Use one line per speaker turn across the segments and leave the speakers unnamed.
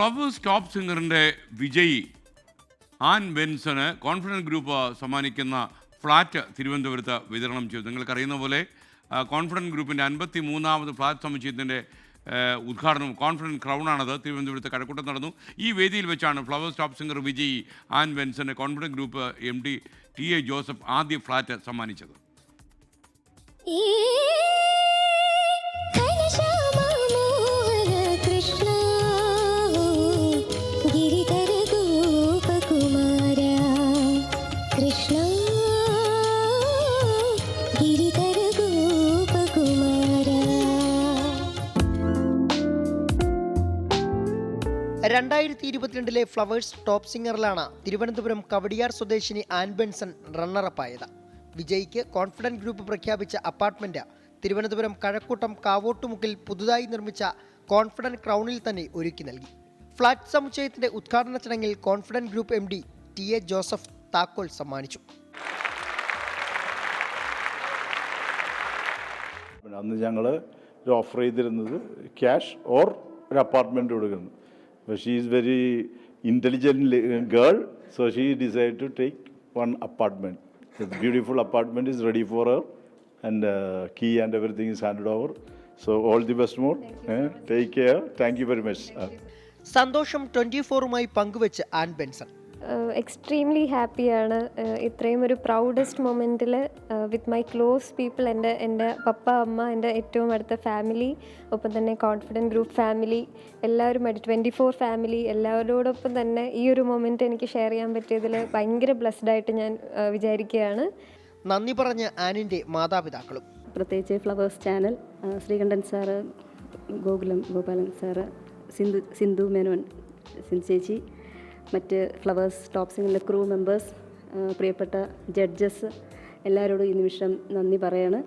Flowers Top സിംഗറിന്റെ വിജയി Ann ബെൻസന് കോൺഫിഡൻസ് ഗ്രൂപ്പ് സമ്മാനിക്കുന്ന ഫ്ലാറ്റ് തിരുവനന്തപുരത്ത് വിതരണം ചെയ്തു. നിങ്ങൾക്കറിയുന്ന പോലെ കോൺഫിഡൻസ് ഗ്രൂപ്പിന്റെ അൻപത്തി മൂന്നാമത് ഫ്ലാറ്റ് സമുച്ചയത്തിന്റെ ഉദ്ഘാടനം കോൺഫിഡൻസ് ക്രൗണാണത്. തിരുവനന്തപുരത്ത് കഴക്കൂട്ടം നടന്നു. ഈ വേദിയിൽ വെച്ചാണ് ഫ്ലവേഴ്സ് ടോപ്പ് സിംഗർ വിജയി Ann ബെൻസന് confidence group M D T A Joseph ആദ്യ ഫ്ലാറ്റ് സമ്മാനിച്ചത്.
ഈ ഗോപകുമാര.
രണ്ടായിരത്തി ഇരുപത്തിരണ്ടിലെ ഫ്ലവേഴ്സ് ടോപ്പ് സിംഗറിലാണ് തിരുവനന്തപുരം കവടിയാർ സ്വദേശിനി ആൻ ബെൻസൺ റണ്ണറപ്പായത്. വിജയ്ക്ക് കോൺഫിഡന്റ് ഗ്രൂപ്പ് പ്രഖ്യാപിച്ച അപ്പാർട്ട്മെന്റ് തിരുവനന്തപുരം കഴക്കൂട്ടം കാവോട്ടുമുക്കിൽ പുതുതായി നിർമ്മിച്ച കോൺഫിഡന്റ് ക്രൗണിൽ തന്നെ ഒരുക്കി നൽകി. ഫ്ളാറ്റ് സമുച്ചയത്തിന്റെ ഉദ്ഘാടന ചടങ്ങിൽ confident group M D T A Joseph താക്കോൽ സമ്മാനിച്ചു.
അന്ന് ഞങ്ങൾ ഒരു ഓഫർ ചെയ്തിരുന്നത് ക്യാഷ് ഓർ ഒരു അപ്പാർട്ട്മെന്റ് കൊടുക്കുന്നു she is very intelligent girl so she decide to take one apartment beautiful apartment is ready for her and key and everything is hand over so all the best more take care thank you very much
സന്തോഷം twenty ഫോറുമായി പങ്കുവെച്ച് Ann Benson.
Extremely ഹാപ്പിയാണ് ഇത്രയും ഒരു proudest മൊമെന്റിൽ with my close people എന്റെ എന്റെ പപ്പ അമ്മ എന്റെ ഏറ്റവും അടുത്ത ഫാമിലി ഒപ്പം തന്നെ കോൺഫിഡന്റ് ഗ്രൂപ്പ് ഫാമിലി എല്ലാവരും അടി ട്വന്റി ഫോർ ഫാമിലി എല്ലാവരോടൊപ്പം തന്നെ ഈ ഒരു മൊമെന്റ് എനിക്ക് ഷെയർ ചെയ്യാൻ പറ്റിയതിൽ ഭയങ്കര ബ്ലെസ്ഡ് ആയിട്ട് ഞാൻ വിചാരിക്കുകയാണ്.
നന്ദി പറഞ്ഞ ആനിന്റെ മാതാപിതാക്കളും.
പ്രത്യേകിച്ച് Flowers channel Sreekandan sir Gokulam Gopalan sir Sindhu Sindhu Menon Sindhu ചേച്ചി മറ്റ് ഫ്ലവേഴ്സ് ടോപ്പ് സിംഗിലെ ക്രൂ മെമ്പേഴ്സ് പ്രിയപ്പെട്ട ജഡ്ജസ് എല്ലാവരോടും ഈ നിമിഷം നന്ദി പറയാണ്.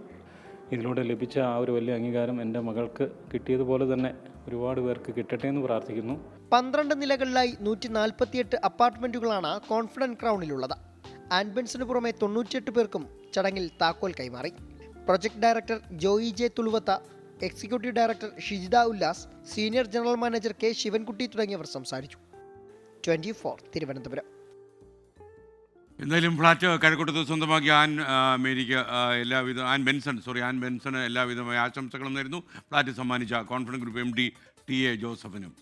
ഇതിലൂടെ ലഭിച്ച ആ ഒരു വലിയ അംഗീകാരം എന്റെ മകൾക്ക് കിട്ടിയതുപോലെ തന്നെ ഒരുപാട് പേർക്ക് കിട്ടട്ടെ എന്ന് പ്രാർത്ഥിക്കുന്നു.
പന്ത്രണ്ട് നിലകളിലായി നൂറ്റി നാൽപ്പത്തിയെട്ട് അപ്പാർട്ട്മെന്റുകളാണ് കോൺഫിഡന്റ് ക്രൗണിലുള്ളത്. ആൻബൻസിന് പുറമെ തൊണ്ണൂറ്റിയെട്ട് പേർക്കും ചടങ്ങിൽ താക്കോൽ കൈമാറി. Project director Joy J Thuluvath executive director Shijitha Ullas senior general manager K Sivankutty തുടങ്ങിയവർ സംസാരിച്ചു. Twenty four Thiruvananthapuram.
എന്തായാലും ഫ്ലാറ്റ് കഴക്കൂട്ടത്ത് സ്വന്തമാക്കി ആൻ മേരിക്ക് എല്ലാവിധ ആൻ ബെൻസൺ സോറി ആൻ ബെൻസണ് എല്ലാവിധമായ ആശംസകളും നേരുന്നു. ഫ്ലാറ്റ് സമ്മാനിച്ച confidence group M D T A ജോസഫിനും.